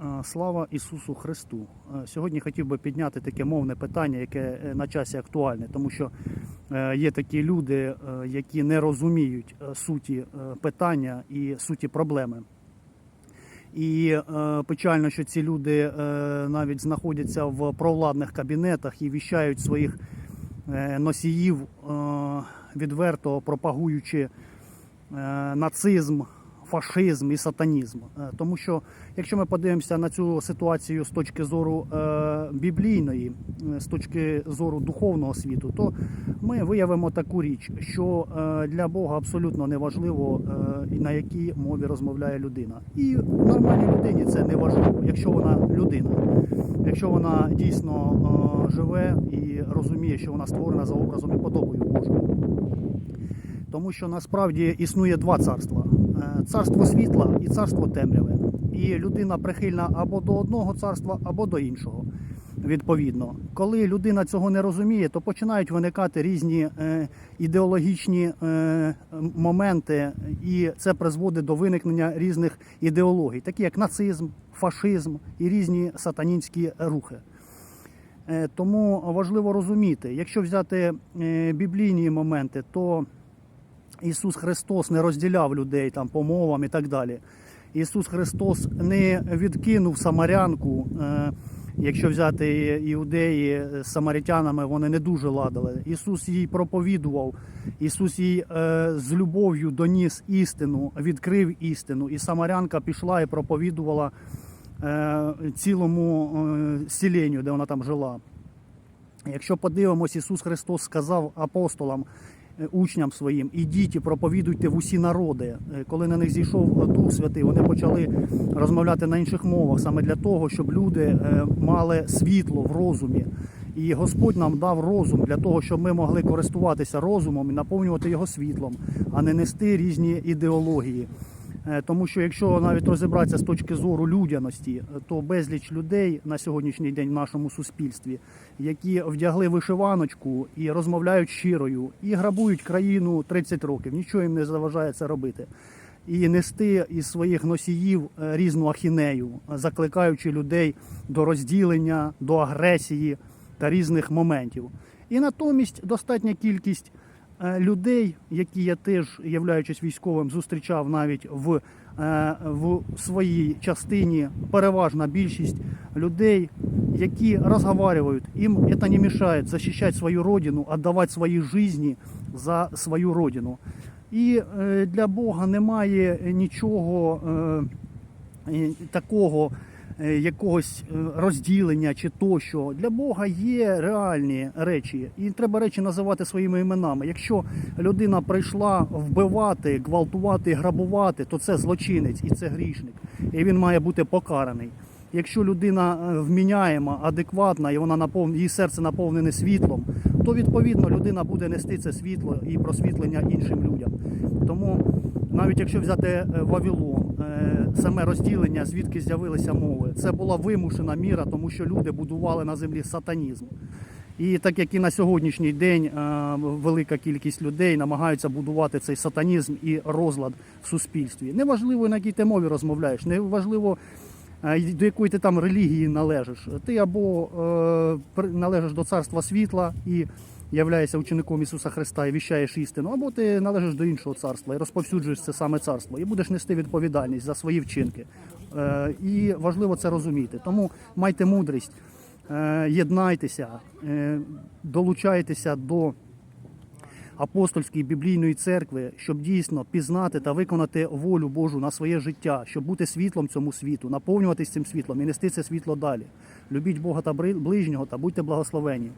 Е, Слава Ісусу Христу! Е, Сьогодні хотів би підняти таке мовне питання, яке е, на часі актуальне, тому що є такі люди, які не розуміють суті питання і суті проблеми. І печально, що ці люди навіть знаходяться в провладних кабінетах і віщають своїх носіїв, відверто пропагуючи нацизм, фашизм і сатанізм. Е, Тому що, якщо ми подивимося на цю ситуацію з точки зору е, біблійної, е, з точки зору духовного світу, то ми виявимо таку річ, що для Бога абсолютно не важливо, е, на якій мові розмовляє людина. І нормальній людині це не важливо, якщо вона людина, якщо вона дійсно живе і розуміє, що вона створена за образом і подобою Божою. Тому що насправді існує два царства: царство світла і царство темряви. І людина прихильна або до одного царства, або до іншого. Відповідно, коли людина цього не розуміє, то починають виникати різні е, ідеологічні е, моменти, і це призводить до виникнення різних ідеологій, такі як нацизм, фашизм і різні сатанінські рухи. Е, Тому важливо розуміти, якщо взяти е, біблійні моменти, то Ісус Христос не розділяв людей там по мовам і так далі. Ісус Христос не відкинув самарянку. е, Якщо взяти іудеї з самаритянами, вони не дуже ладили. Ісус їй проповідував, Ісус їй е, з любов'ю доніс істину, відкрив істину. І самарянка пішла і проповідувала е, цілому селенню, де вона там жила. Якщо подивимось, Ісус Христос сказав апостолам, учням своїм, ідіть і проповідуйте в усі народи. Е, Коли на них зійшов Дух Святий, вони почали розмовляти на інших мовах саме для того, щоб люди е, мали світло в розумі. І Господь нам дав розум для того, щоб ми могли користуватися розумом і наповнювати його світлом, а не нести різні ідеології. Е, Тому що якщо навіть розібратися з точки зору людяності, е, то безліч людей на сьогоднішній день в нашому суспільстві, які вдягли вишиваночку і розмовляють щирою, і грабують країну 30 років, нічого їм не заважає це робити. І нести із своїх носіїв е, різну ахінею, закликаючи людей до розділення, до агресії та різних моментів. І натомість достатня кількість людей, які я теж, являючись військовим, зустрічав навіть в, е, в своїй частині, переважна більшість людей, які розговорюють, їм це не мешає захищати свою родину, віддавати свої житті за свою родину. І е, для Бога немає нічого е, е, такого е, якогось е, розділення чи тощо. Для Бога є реальні речі, і треба речі називати своїми іменами. Якщо людина прийшла вбивати, гвалтувати, грабувати, то це злочинець і це грішник, і він має бути покараний. Якщо людина е, вміняєма, адекватна і вона напов... її серце наповнене світлом, то відповідно людина буде нести це світло і просвітлення іншим людям. Тому навіть якщо взяти е, Вавилон, е, саме розділення, звідки з'явилися мови, це була вимушена міра, тому що люди будували на землі сатанізм. І так як і на сьогоднішній день е, велика кількість людей намагаються будувати цей сатанізм і розлад в суспільстві. Неважливо, на якій ти мові розмовляєш, неважливо, е, до якої ти там релігії належиш. Ти або е, належиш до царства світла і являєшся учеником Ісуса Христа і віщаєш істину, або ти належиш до іншого царства і розповсюджуєш це саме царство, і будеш нести відповідальність за свої вчинки. Е, і важливо це розуміти. Тому майте мудрість, е, єднайтеся, е, долучайтеся до апостольської біблійної церкви, щоб дійсно пізнати та виконати волю Божу на своє життя, щоб бути світлом цьому світу, наповнюватись цим світлом і нести це світло далі. Любіть Бога та ближнього та будьте благословені.